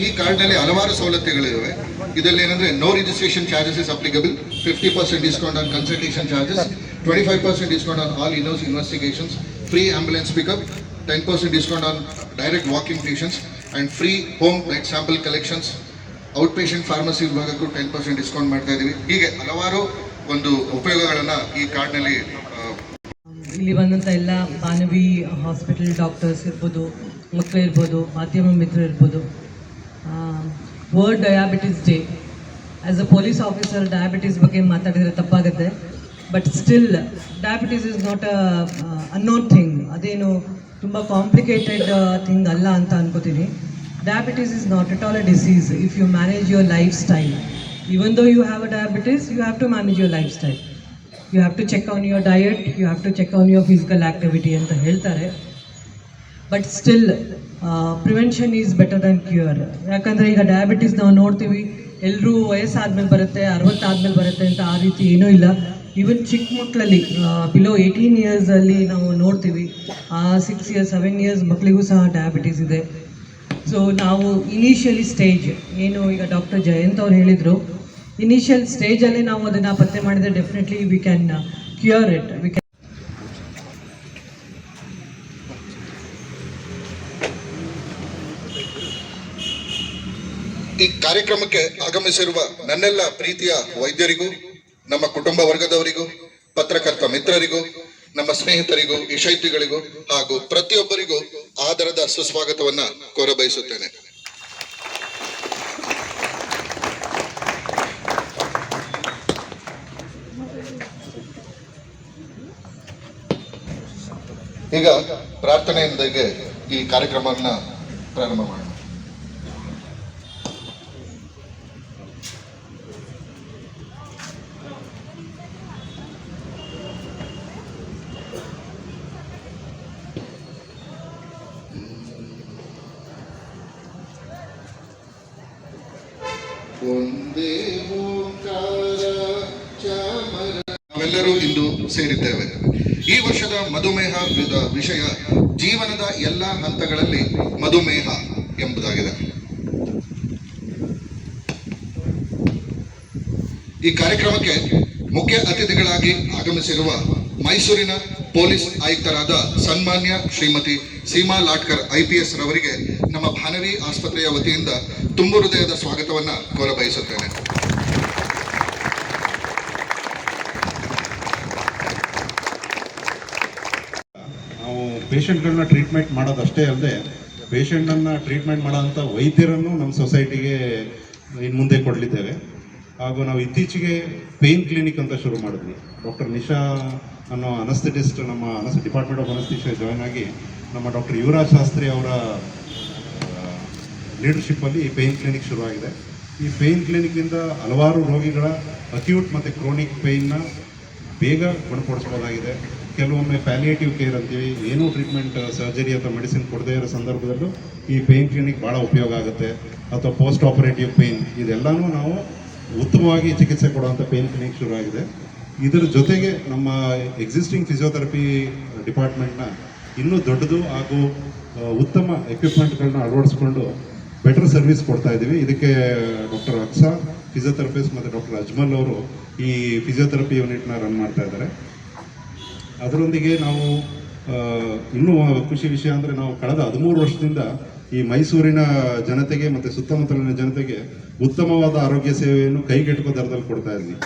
ಈ ಕಾರ್ಡ್ನಲ್ಲಿ ಹಲವಾರು ಸವಲತ್ತುಗಳಿವೆ. ಇದರಲ್ಲಿ ಏನಂದ್ರೆ no registration charges is applicable fifty percent discount on consultation charges twenty five percent discount on all ಇನೋಸ್ investigations free ambulance pickup ten percent discount on direct walking patients and free home blood sample collections out patient pharmacy ವಿಭಾಗಕ್ಕೂ ten percent discount ಮಾಡ್ತಾ ಇದೀವಿ. ಹೀಗೆ ಹಲವಾರು ಒಂದು ಉಪಯೋಗಗಳನ್ನ ಈ ಕಾರ್ಡ್ನಲ್ಲಿ ಇಲ್ಲಿ ಬಂದಂಥ ಎಲ್ಲ ಮಾನವಿ ಹಾಸ್ಪಿಟಲ್ ಡಾಕ್ಟರ್ಸ್ ಇರ್ಬೋದು, ಮಕ್ಕಳು ಇರ್ಬೋದು, ಮಾಧ್ಯಮ ಮಿತ್ರರು ಇರ್ಬೋದು world diabetes day as a police officer diabetes ಬಗ್ಗೆ ಮಾತಾಡಿದರೆ ತಪ್ಪಾಗುತ್ತೆ. But still diabetes is not a unknown thing ಅದೇನು ತುಂಬ ಕಾಂಪ್ಲಿಕೇಟೆಡ್ ಥಿಂಗ್ ಅಲ್ಲ ಅಂತ ಅನ್ಕೋತೀನಿ. Diabetes is not at all a disease if you manage your life style even though you have a diabetes you have to manage your life style you have to check on your diet you have to check on your physical activity ಅಂತ ಹೇಳ್ತಾರೆ. But still prevention is better than cure ಯಾಕಂದರೆ ಈಗ diabetes ನಾವು ನೋಡ್ತೀವಿ ಎಲ್ಲರೂ ವಯಸ್ಸಾದ್ಮೇಲೆ ಬರುತ್ತೆ, ಅರವತ್ತಾದ್ಮೇಲೆ ಬರುತ್ತೆ ಅಂತ ಆ ರೀತಿ ಏನೂ ಇಲ್ಲ. ಈವನ್ ಚಿಕ್ಕ ಮಕ್ಕಳಲ್ಲಿ ಬಿಲೋ ಏಯ್ಟೀನ್ ಇಯರ್ಸಲ್ಲಿ ನಾವು ನೋಡ್ತೀವಿ ಸಿಕ್ಸ್ ಇಯರ್ಸ್ ಸೆವೆನ್ ಇಯರ್ಸ್ ಮಕ್ಕಳಿಗೂ ಸಹ ಡಯಾಬಿಟೀಸ್ ಇದೆ. ಸೊ ನಾವು ಇನಿಷಿಯಲಿ ಸ್ಟೇಜ್ ಏನು ಈಗ ಡಾಕ್ಟರ್ ಜಯಂತ್ ಅವ್ರು ಹೇಳಿದರು ಇನಿಷಿಯಲ್ ಸ್ಟೇಜಲ್ಲಿ ನಾವು ಅದನ್ನು ಪತ್ತೆ ಮಾಡಿದರೆ definitely we can cure it we ಈ ಕಾರ್ಯಕ್ರಮಕ್ಕೆ ಆಗಮಿಸಿರುವ ನನ್ನೆಲ್ಲ ಪ್ರೀತಿಯ ವೈದ್ಯರಿಗೂ, ನಮ್ಮ ಕುಟುಂಬ ವರ್ಗದವರಿಗೂ, ಪತ್ರಕರ್ತ ಮಿತ್ರರಿಗೂ, ನಮ್ಮ ಸ್ನೇಹಿತರಿಗೂ ಇಶೈತಿಗಳಿಗೂ ಹಾಗೂ ಪ್ರತಿಯೊಬ್ಬರಿಗೂ ಆದರದ ಸುಸ್ವಾಗತವನ್ನ ಕೋರಬಯಸುತ್ತೇನೆ. ಈಗ ಪ್ರಾರ್ಥನೆಯೊಂದಿಗೆ ಈ ಕಾರ್ಯಕ್ರಮವನ್ನ ಪ್ರಾರಂಭ ಮಾಡೋಣ. ಒಂದೇ ನಾವೆಲ್ಲರೂ ಇಂದು ಸೇರಿದ್ದೇವೆ. ಈ ವರ್ಷದ ಮಧುಮೇಹ ವಿಷಯ ಜೀವನದ ಎಲ್ಲ ಹಂತಗಳಲ್ಲಿ ಮಧುಮೇಹ ಎಂಬುದಾಗಿದೆ. ಈ ಕಾರ್ಯಕ್ರಮಕ್ಕೆ ಮುಖ್ಯ ಅತಿಥಿಗಳಾಗಿ ಆಗಮಿಸಿರುವ ಮೈಸೂರಿನ ಪೊಲೀಸ್ ಆಯುಕ್ತರಾದ ಸನ್ಮಾನ್ಯ ಶ್ರೀಮತಿ ಸೀಮಾ ಲಾಟ್ಕರ್ ಐಪಿಎಸ್ ರವರಿಗೆ ನಮ್ಮ ಭಾನವಿ ಆಸ್ಪತ್ರೆಯ ವತಿಯಿಂದ ತುಂಬು ಹೃದಯದ ಸ್ವಾಗತವನ್ನ ಕೋರಬಯಸುತ್ತೇನೆ. ನಾವು ಪೇಷಂಟ್ಗಳನ್ನ ಟ್ರೀಟ್ಮೆಂಟ್ ಮಾಡೋದಷ್ಟೇ ಅಲ್ಲದೆ ಪೇಷಂಟನ್ನು ಟ್ರೀಟ್ಮೆಂಟ್ ಮಾಡೋಂಥ ವೈದ್ಯರನ್ನು ನಮ್ಮ ಸೊಸೈಟಿಗೆ ಇನ್ನು ಮುಂದೆ ಕೊಡಲಿದ್ದೇವೆ. ಹಾಗೂ ನಾವು ಇತ್ತೀಚೆಗೆ ಪೇಯ್ನ್ ಕ್ಲಿನಿಕ್ ಅಂತ ಶುರು ಮಾಡಿದ್ವಿ. ಡಾಕ್ಟರ್ ನಿಶಾ ಅನ್ನೋ ಅನಸ್ಥೆಟಿಸ್ಟ್ ನಮ್ಮ ಅನಸ್, ಡಿಪಾರ್ಟ್ಮೆಂಟ್ ಆಫ್ ಅನಸ್ತಿಷಿಯಾ ಜಾಯ್ನ್ ಆಗಿ ನಮ್ಮ ಡಾಕ್ಟರ್ ಯುವರಾಜ್ ಶಾಸ್ತ್ರಿ ಅವರ ಲೀಡರ್ಶಿಪ್ಪಲ್ಲಿ ಈ ಪೇಯ್ನ್ ಕ್ಲಿನಿಕ್ ಶುರುವಾಗಿದೆ ಈ ಪೇಯ್ನ್ ಕ್ಲಿನಿಕ್ನಿಂದ ಹಲವಾರು ರೋಗಿಗಳ ಅಕ್ಯೂಟ್ ಮತ್ತು ಕ್ರೋನಿಕ್ ಪೇಯ್ನ ಬೇಗ ಗುಣಪಡಿಸ್ಬೋದಾಗಿದೆ ಕೆಲವೊಮ್ಮೆ ಪ್ಯಾಲಿಯೇಟಿವ್ ಕೇರ್ ಅಂತೀವಿ ಏನೂ ಟ್ರೀಟ್ಮೆಂಟ್ ಸರ್ಜರಿ ಅಥವಾ ಮೆಡಿಸಿನ್ ಕೊಡದೇ ಇರೋ ಸಂದರ್ಭದಲ್ಲೂ ಈ ಪೇಯ್ನ್ ಕ್ಲಿನಿಕ್ ಭಾಳ ಉಪಯೋಗ ಆಗುತ್ತೆ. ಅಥವಾ ಪೋಸ್ಟ್ ಆಪರೇಟಿವ್ ಪೇಯ್ನ್ ಇದೆಲ್ಲನೂ ನಾವು ಉತ್ತಮವಾಗಿ ಚಿಕಿತ್ಸೆ ಕೊಡುವಂಥ ಪೇನ್ ಕ್ಲಿನಿಕ್ ಶುರುವಾಗಿದೆ. ಇದರ ಜೊತೆಗೆ ನಮ್ಮ ಎಕ್ಸಿಸ್ಟಿಂಗ್ ಫಿಸಿಯೋಥೆರಪಿ ಡಿಪಾರ್ಟ್ಮೆಂಟ್ನ ಇನ್ನೂ ದೊಡ್ಡದು ಹಾಗೂ ಉತ್ತಮ ಎಕ್ವಿಪ್ಮೆಂಟ್ಗಳನ್ನ ಅಳವಡಿಸ್ಕೊಂಡು ಬೆಟರ್ ಸರ್ವಿಸ್ ಕೊಡ್ತಾ ಇದ್ದೀವಿ. ಇದಕ್ಕೆ ಡಾಕ್ಟರ್ ಅಕ್ಸಾ ಫಿಸಿಯೋಥೆರಪಿಸ್ಟ್ ಮತ್ತು ಡಾಕ್ಟರ್ ಅಜ್ಮಲ್ ಅವರು ಈ ಫಿಸಿಯೋಥೆರಪಿ ಯೂನಿಟ್ನ ರನ್ ಮಾಡ್ತಾ ಇದ್ದಾರೆ. ಅದರೊಂದಿಗೆ ನಾವು ಇನ್ನೂ ಖುಷಿ ವಿಷಯ ಅಂದರೆ ನಾವು ಕಳೆದ ಹದಿಮೂರು ವರ್ಷದಿಂದ ಈ ಮೈಸೂರಿನ ಜನತೆಗೆ ಮತ್ತು ಸುತ್ತಮುತ್ತಲಿನ ಜನತೆಗೆ ಉತ್ತಮವಾದ ಆರೋಗ್ಯ ಸೇವೆಯನ್ನು ಕೈಗೆಟುಕೋ ದರದಲ್ಲಿ ಕೊಡ್ತಾ ಇದ್ವಿ.